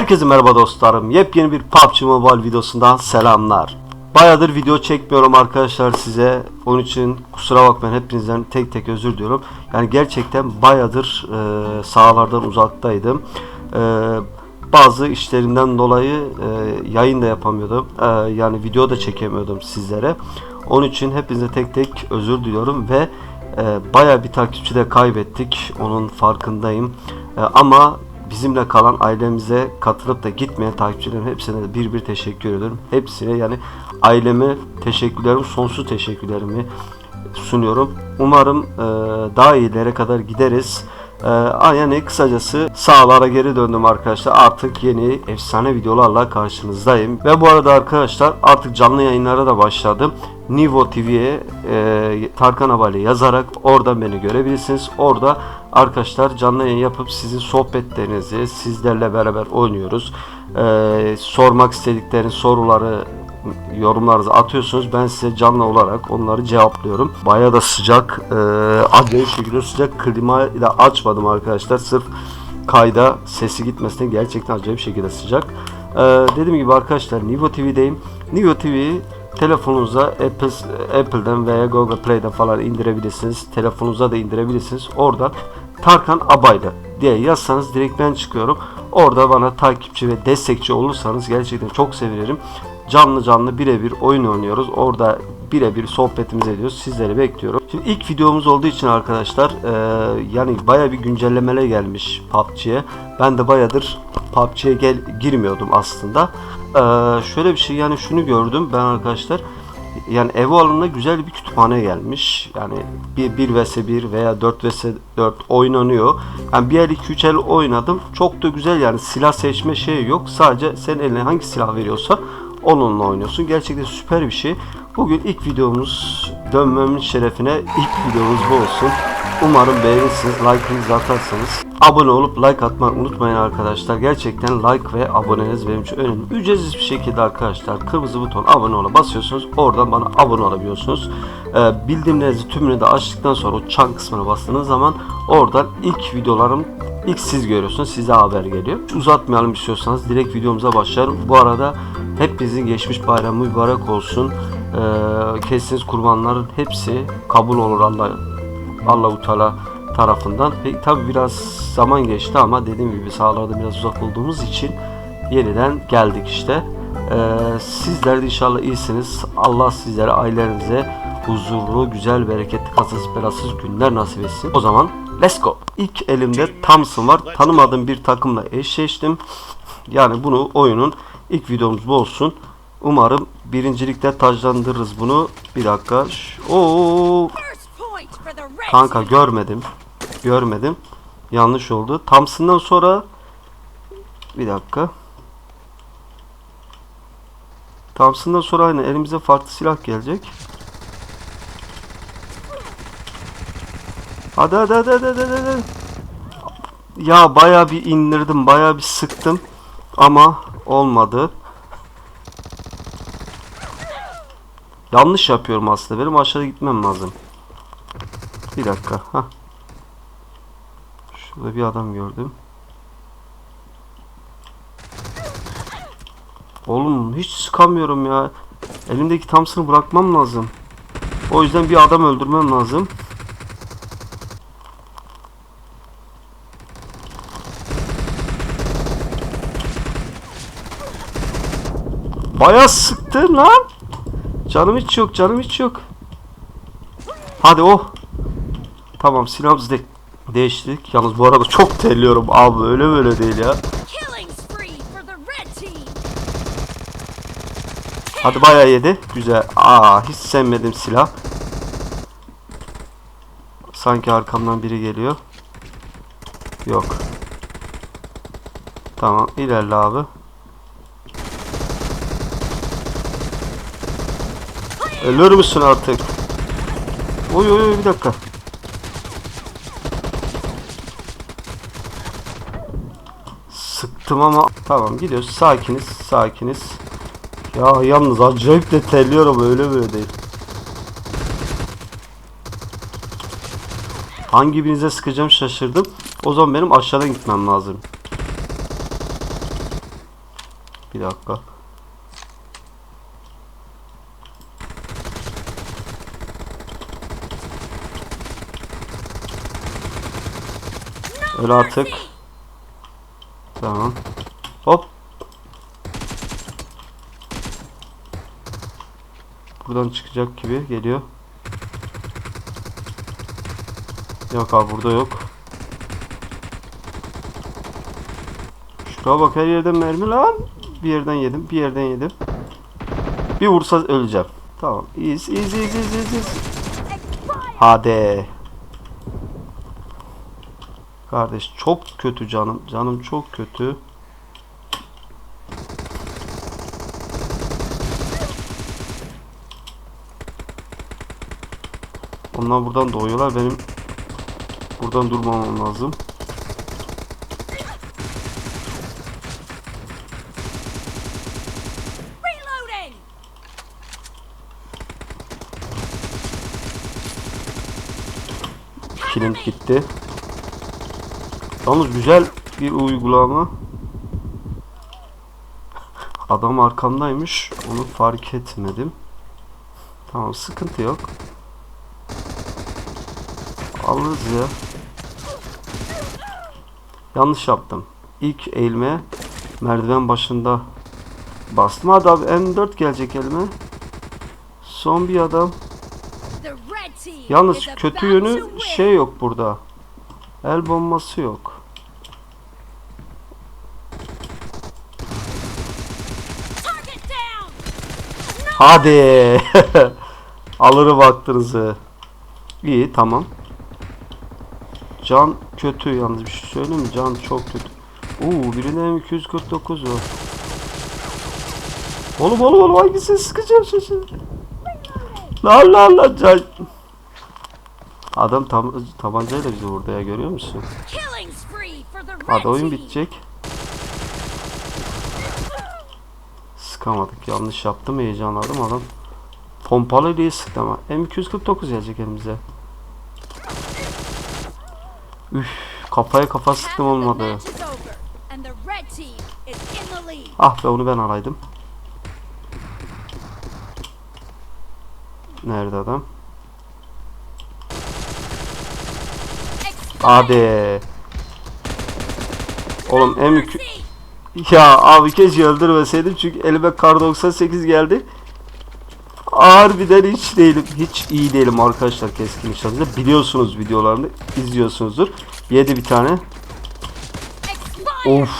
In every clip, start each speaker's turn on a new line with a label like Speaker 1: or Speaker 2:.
Speaker 1: Herkese merhaba dostlarım. Yepyeni bir PUBG Mobile videosundan selamlar. Bayağıdır video çekmiyorum arkadaşlar size. Onun için kusura bakmayın hepinizden tek tek özür diliyorum. Yani gerçekten bayağıdır e, sahalardan uzaktaydım. E, bazı işlerimden dolayı e, yayın da yapamıyordum. E, yani video da çekemiyordum sizlere. Onun için hepinize tek tek özür diliyorum ve e, bayağı bir takipçi de kaybettik. Onun farkındayım. E, ama bizimle kalan ailemize katılıp da gitmeyen takipçilerin hepsine de bir bir teşekkür ediyorum. Hepsine yani aileme teşekkürlerimi, sonsuz teşekkürlerimi sunuyorum. Umarım daha iyilere kadar gideriz. E, yani kısacası sahalara geri döndüm arkadaşlar. Artık yeni efsane videolarla karşınızdayım. Ve bu arada arkadaşlar artık canlı yayınlara da başladım. Nivo TV'ye e, Tarkan Abali yazarak oradan beni görebilirsiniz. Orada arkadaşlar canlı yayın yapıp sizin sohbetlerinizi sizlerle beraber oynuyoruz. E, sormak istedikleriniz soruları yorumlarınızı atıyorsunuz. Ben size canlı olarak onları cevaplıyorum. Bayağı da sıcak. E, acayip şekilde sıcak. Klimayı da açmadım arkadaşlar. Sırf kayda sesi gitmesine gerçekten acayip şekilde sıcak. E, dediğim gibi arkadaşlar Nivo TV'deyim. Nivo TV'yi telefonunuza Apple, Apple'den veya Google Play'den falan indirebilirsiniz. Telefonunuza da indirebilirsiniz. Oradan Tarkan Abaylı diye yazsanız direkt ben çıkıyorum. Orada bana takipçi ve destekçi olursanız gerçekten çok sevinirim. Canlı canlı birebir oyun oynuyoruz. Orada birebir sohbetimizi ediyoruz. Sizleri bekliyorum. Şimdi ilk videomuz olduğu için arkadaşlar e, yani baya bir güncellemeler gelmiş PUBG'ye. Ben de bayadır PUBG'ye gel girmiyordum aslında. E, şöyle bir şey yani şunu gördüm ben arkadaşlar. Yani ev alanına güzel bir kütüphane gelmiş. Yani bir 1 vs 1 veya 4 vs 4 oynanıyor. Yani bir el 2 3 el oynadım. Çok da güzel yani silah seçme şeyi yok. Sadece sen eline hangi silah veriyorsa onunla oynuyorsun. Gerçekten süper bir şey. Bugün ilk videomuz dönmemin şerefine ilk videomuz bu olsun. Umarım beğenirsiniz. Like'ınızı atarsanız. Abone olup like atmayı unutmayın arkadaşlar. Gerçekten like ve aboneniz benim için önemli. Ücretsiz bir şekilde arkadaşlar kırmızı buton abone ola basıyorsunuz. Oradan bana abone olabiliyorsunuz. Ee, bildirimlerinizi tümünü de açtıktan sonra o çan kısmına bastığınız zaman oradan ilk videolarım ilk siz görüyorsunuz. Size haber geliyor. Uzatmayalım istiyorsanız direkt videomuza başlarım. Bu arada hepinizin geçmiş bayramı mübarek olsun. Ee, kestiğiniz kurbanların hepsi kabul olur Allah Allah-u Teala tarafından. Ve tabi biraz zaman geçti ama dediğim gibi sahalarda biraz uzak olduğumuz için yeniden geldik işte. Ee, sizler de inşallah iyisiniz. Allah sizlere, ailelerinize huzurlu, güzel, bereketli, kazasız belasız günler nasip etsin. O zaman let's go. İlk elimde Thompson var. Tanımadığım bir takımla eşleştim. Yani bunu oyunun ilk videomuz bu olsun. Umarım birincilikte taclandırırız bunu. Bir dakika. Oo, Kanka görmedim. Görmedim. Yanlış oldu. Thompson'dan sonra bir dakika. Thompson'dan sonra aynı elimize farklı silah gelecek. Hadi hadi hadi hadi hadi. hadi. Ya baya bir indirdim, baya bir sıktım ama olmadı. Yanlış yapıyorum aslında. Benim aşağıda gitmem lazım. Bir dakika. ha. Şurada bir adam gördüm. Oğlum hiç sıkamıyorum ya. Elimdeki Thompson'ı bırakmam lazım. O yüzden bir adam öldürmem lazım. Bayağı sıktı lan. Canım hiç yok, canım hiç yok. Hadi oh. Tamam silahımızı de değiştirdik. Yalnız bu arada çok terliyorum abi öyle böyle değil ya. Hadi bayağı yedi. Güzel. Aa hiç sevmedim silah. Sanki arkamdan biri geliyor. Yok. Tamam ilerle abi. Ölür müsün artık? Oy oy oy bir dakika. Sıktım ama tamam gidiyoruz. Sakiniz, sakiniz. Ya yalnız acayip de terliyorum öyle böyle değil. Hangi birinize sıkacağım şaşırdım. O zaman benim aşağıdan gitmem lazım. Bir dakika. Öyle artık. Tamam. Hop. Buradan çıkacak gibi geliyor. Yok abi burada yok. Şuraya bak her yerden mermi lan. Bir yerden yedim, bir yerden yedim. Bir vursa öleceğim. Tamam. İyiyiz, iyiyiz, iyiyiz, iyiyiz. Hadi. Kardeş çok kötü canım. Canım çok kötü. Onlar buradan doğuyorlar. Benim buradan durmamam lazım. Kilim gitti. Yalnız güzel bir uygulama. Adam arkamdaymış. Onu fark etmedim. Tamam sıkıntı yok. Alırız ya. Yanlış yaptım. İlk eğilme merdiven başında bastım. Hadi abi M4 gelecek elime. Son bir adam. Yalnız kötü yönü şey yok burada. El bombası yok. Hadi. Alırı baktınızı. İyi tamam. Can kötü yalnız bir şey söyleyeyim mi? Can çok kötü. Oo birinde M249 var. Oğlum oğlum oğlum hangisini sıkacağım şimdi? La la la can. Adam tam tabancayla bizi vurdu ya görüyor musun? Hadi oyun bitecek. Sıkamadık. Yanlış yaptım. Heyecanladım adam. Pompalı diye sıktı ama. M249 gelecek elimize. Üf. Kafaya kafa sıktım olmadı. Ah be onu ben alaydım. Nerede adam? Hadi. Oğlum
Speaker 2: No
Speaker 1: M2
Speaker 2: mercy.
Speaker 1: Ya abi keşke öldürmeseydim çünkü elime kar 98 geldi. Harbiden hiç değilim. Hiç iyi değilim arkadaşlar keskin nişancıda. Biliyorsunuz videolarını izliyorsunuzdur. Yedi bir tane. Of.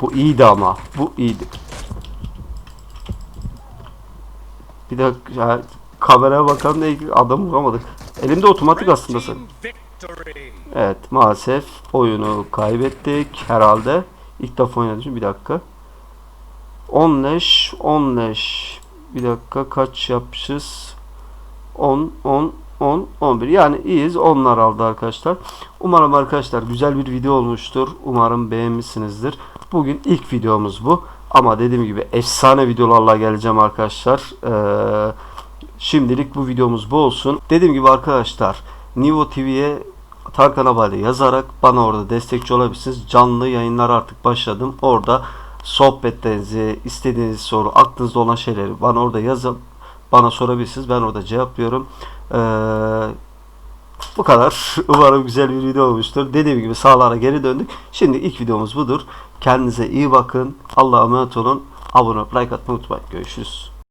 Speaker 1: Bu iyiydi ama. Bu iyiydi. Bir dakika ya, kameraya bakalım da ilk adam vuramadık. Elimde otomatik aslında sen. Evet maalesef oyunu kaybettik herhalde. İlk defa oynadım bir dakika. 10 leş 10 leş. Bir dakika kaç yapmışız? 10 10 10 11 yani iyiyiz onlar aldı arkadaşlar. Umarım arkadaşlar güzel bir video olmuştur. Umarım beğenmişsinizdir. Bugün ilk videomuz bu. Ama dediğim gibi efsane videolarla geleceğim arkadaşlar. Ee, şimdilik bu videomuz bu olsun. Dediğim gibi arkadaşlar Nivo TV'ye Tarkan Abali yazarak bana orada destekçi olabilirsiniz. Canlı yayınlar artık başladım. Orada sohbetlerinizi, istediğiniz soru, aklınızda olan şeyleri bana orada yazın. Bana sorabilirsiniz. Ben orada cevaplıyorum. Ee, bu kadar. Umarım güzel bir video olmuştur. Dediğim gibi sağlara geri döndük. Şimdi ilk videomuz budur. Kendinize iyi bakın. Allah'a emanet olun. Abone olup like atmayı unutmayın. Görüşürüz.